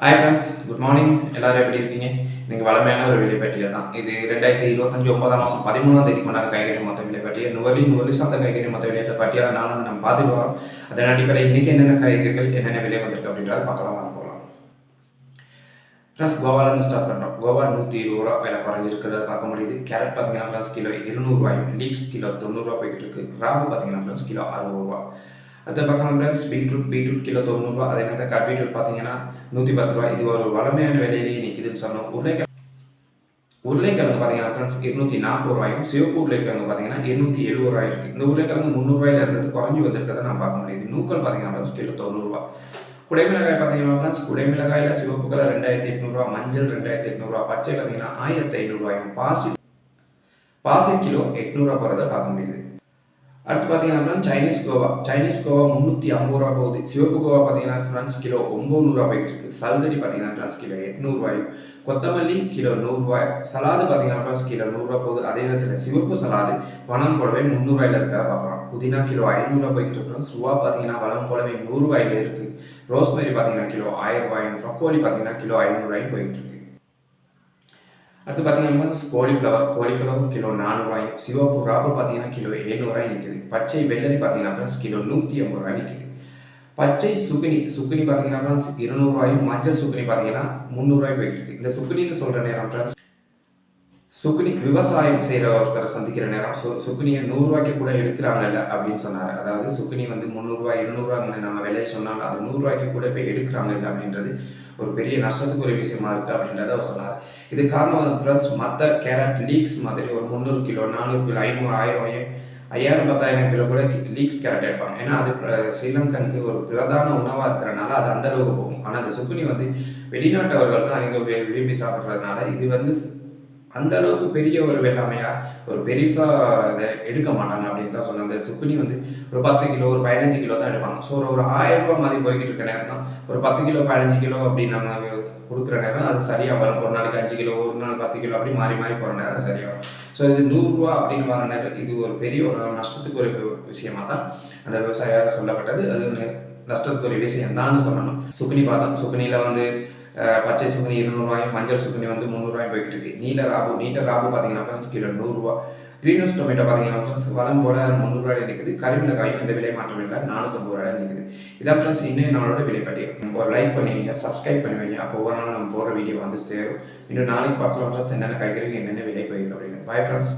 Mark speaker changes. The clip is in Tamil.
Speaker 1: ஹாய் ஃப்ரெண்ட்ஸ் குட் மார்னிங் எல்லாரும் எப்படி இருக்கீங்க? நீங்கள் வளமையான ஒரு விலைப்பட்டியல் தான். இது ரெண்டாயிரத்தி இருபத்தஞ்சு ஒன்பதாம் மாதம் பதிமூணாம் தேதி கொண்டாட காய்கறி மொத்த விலைப்பட்டியல். நுவலி நுவலி சார்ந்த காய்கறி மொத்த விலையத்தை பட்டியலாக நான் வந்து நம்ம பார்த்துட்டு வரோம். அதன் அடிப்படையில் இன்றைக்கி என்னென்ன காய்கறிகள் என்னென்ன விலை வந்திருக்கு அப்படின்றத பார்க்கலாம் வாங்க போகலாம். ஃப்ரெண்ட்ஸ் கோவாலேருந்து ஸ்டார்ட் பண்ணுறோம் கோவா நூற்றி இருபது ரூபா விலை குறைஞ்சிருக்கிறத பார்க்க முடியுது. கேரட் பார்த்தீங்கன்னா ஃப்ரெண்ட்ஸ் கிலோ இருநூறுவாயும் லீக்ஸ் கிலோ தொண்ணூறுரூவா போய்கிட்டு இருக்கு. ராபு பார்த்தீங்கன்னா ஃப்ரெண்ட்ஸ் கிலோ அறுபது ரூபா அடுத்த பக்கம் ஃப்ரெண்ட்ஸ் பீட்ரூட் பீட்ரூட் கிலோ தொண்ணூறுரூவா அதே நேரத்தில் கட் பீட்ரூட் பார்த்தீங்கன்னா நூற்றி பத்து ரூபா இது ஒரு வளமையான விலையிலேயே நிற்குதுன்னு சொன்னோம். உருளைக்கிழங்கு உருளைக்கிழங்கு பார்த்தீங்கன்னா ஃப்ரெண்ட்ஸ் இருநூற்றி நாற்பது ரூபாயும் சிவப்பு உருளைக்கிழங்கு பார்த்தீங்கன்னா எண்ணூற்றி எழுபது ரூபாய் இருக்குது இந்த உருளைக்கிழங்கு முந்நூறுவாயில இருந்தது குறைஞ்சி வந்திருக்கிறத நான் பார்க்க முடியுது. நூக்கல் பார்த்தீங்கன்னா ஃப்ரெண்ட்ஸ் கிலோ தொண்ணூறுரூவா குடைமிளகாய் பார்த்தீங்கன்னா ஃப்ரெண்ட்ஸ் குடைமிளகாயில் சிவப்பு கலர் ரெண்டாயிரத்தி எட்நூறுபா மஞ்சள் ரெண்டாயிரத்தி எட்நூறுரூவா பச்சை பார்த்தீங்கன்னா ஆயிரத்தி ஐநூறுரூவாயும் பாசி பாசி கிலோ எட்நூறுரூவா போகிறத பார்க்க முடியுது. அடுத்து பார்த்தீங்கன்னா ஃப்ரெண்ட்ஸ் சைனீஸ் கோவா. சைனீஸ் கோவா முந்நூற்றி ஐம்பது ரூபா போகுது. சிவப்பு கோவா பார்த்தீங்கன்னா ஃப்ரெண்ட்ஸ் கிலோ ஒம்பது போயிட்டு இருக்கு. சல்தரி பார்த்தீங்கன்னா ஃப்ரெண்ட்ஸ் கிலோ எட்நூறுவாயும் கொத்தமல்லி கிலோ நூறுரூவாய் சலாது பார்த்தீங்கன்னா ஃப்ரெண்ட்ஸ் கிலோ நூறுரூவா போகுது. அதே நேரத்தில் சிவப்பு சலாது வனம் போலவே முந்நூறுவாயில் இருக்கா பார்க்கலாம். புதினா கிலோ ஐநூறுரூவா போய்கிட்டு இருக்கு. ஃப்ரெண்ட்ஸ் ரூபா பார்த்தீங்கன்னா வளம் போலவே நூறுரூவாயில் இருக்குது ரோஸ்மெரி பார்த்தீங்கன்னா கிலோ ஆயிரம் ரூபாயும் ப்ரொக்கோலி பார்த்தீங்கன்னா கிலோ ஐநூறுரூவாயும் போயிட்டு இருக்கு. அடுத்து பார்த்தீங்கன்னா கோலிஃப்ளவர் கோலிஃப்ளவர் கிலோ நானூறுவாயும் சிவப்பு ராபு பார்த்தீங்கன்னா கிலோ எழுநூறுவாய் நிற்கிது பச்சை வெள்ளரி பார்த்தீங்கன்னா கிலோ நூற்றி ஐம்பது ரூபாய் நிற்கிது பச்சை சுக்குனி சுக்குனி பார்த்தீங்கன்னா இருநூறுவாயும் மஞ்சள் சுக்குனி பார்த்தீங்கன்னா முந்நூறுவாய் போயிட்டு இருக்கு. இந்த சுக்குனின்னு சொல்கிற நேரம் ஃப்ரெண்ட்ஸ் சுக்னி விவசாயம் செய்கிற ஒருத்தரை சந்திக்கிற நேரம். சு சுக்னியை நூறுரூவாய்க்கு கூட எடுக்கிறாங்கல்ல அப்படின்னு சொன்னார். அதாவது சுக்குனி வந்து முந்நூறுரூவா இருநூறுவாங்கன்னு நம்ம விலையை சொன்னால் அது நூறுரூவாய்க்கு கூட போய் எடுக்கிறாங்கல்ல அப்படின்றது ஒரு பெரிய நஷ்டத்துக்கு ஒரு விஷயமா இருக்குது அப்படின்றத அவர் சொன்னார். இது காரணம் வந்து ப்ளஸ் மற்ற கேரட் லீக்ஸ் மாதிரி ஒரு முந்நூறு கிலோ நானூறு கிலோ ஐநூறு ஆயிரம் ஐயாயிரம் பத்தாயிரம் கிலோ கூட லீக்ஸ் கேரட் எடுப்பாங்க. ஏன்னா அது ஸ்ரீலங்கனுக்கு ஒரு பிரதான உணவாக இருக்கிறனால அது அந்த அளவுக்கு போகும். ஆனால் அந்த சுக்குனி வந்து வெளிநாட்டவர்கள் தான் அதிகம் விரும்பி சாப்பிட்றதுனால இது வந்து அந்த அளவுக்கு பெரிய ஒரு வேட்டாமையா ஒரு பெருசாக இதை எடுக்க மாட்டாங்க அப்படின்னு தான் சொன்னாங்க. அந்த சுக்குனி வந்து ஒரு பத்து கிலோ ஒரு பதினஞ்சு கிலோ தான் எடுப்பாங்க. ஸோ ஒரு ஆயிரம் ரூபாய் மாதிரி போய்கிட்டு இருக்க நேரம் தான். ஒரு பத்து கிலோ பதினஞ்சு கிலோ அப்படின்னு நம்ம கொடுக்குற நேரம் அது சரியா வரும். ஒரு நாளைக்கு அஞ்சு கிலோ ஒரு நாள் பத்து கிலோ அப்படி மாறி மாறி போகிற நேரம் சரியாக வரும். ஸோ இது நூறுரூவா அப்படின்னு வர நேரம் இது ஒரு பெரிய ஒரு நஷ்டத்துக்கு ஒரு விஷயமா தான் அந்த விவசாயியாக சொல்லப்பட்டது. அது நஷ்டத்துக்கு ஒரு விஷயம் தான் சொல்லணும். சுக்குனி பார்த்தோம் சுக்குனியில் வந்து பச்சை சுக்குனி இருநூறுவாயும் மஞ்சள் சுக்குனி வந்து முந்நூறுவாயும் போய்கிட்டு இருக்கு நீல ராபு நீட்ட ராபு பார்த்தீங்கன்னா ஃப்ரெண்ட்ஸ் கிலோ நூறுரூவா க்ரீன் ஹவுஸ் டொமேட்டோ பார்த்தீங்கன்னா ஃப்ரெண்ட்ஸ் வளம் போல முந்நூறுவாயில் நிற்குது கருமிளகாயும் இந்த விலை மாற்றம் இல்லை நானூற்றம்பது ரூபாயில் நிற்குது இதான் ஃப்ரெண்ட்ஸ் இன்னும் நம்மளோட விலைப்பட்டியல். ஒரு லைக் பண்ணுவீங்க சப்ஸ்கிரைப் பண்ணி வைங்க அப்போ ஒவ்வொரு நாள் நம்ம போகிற வீடியோ வந்து சேரும். இன்னும் நாளைக்கு பார்க்கலாம் ஃப்ரெண்ட்ஸ் என்னென்ன காய்கறிகள் என்னென்ன விலை போயிருக்கு அப்படின்னு. Bye friends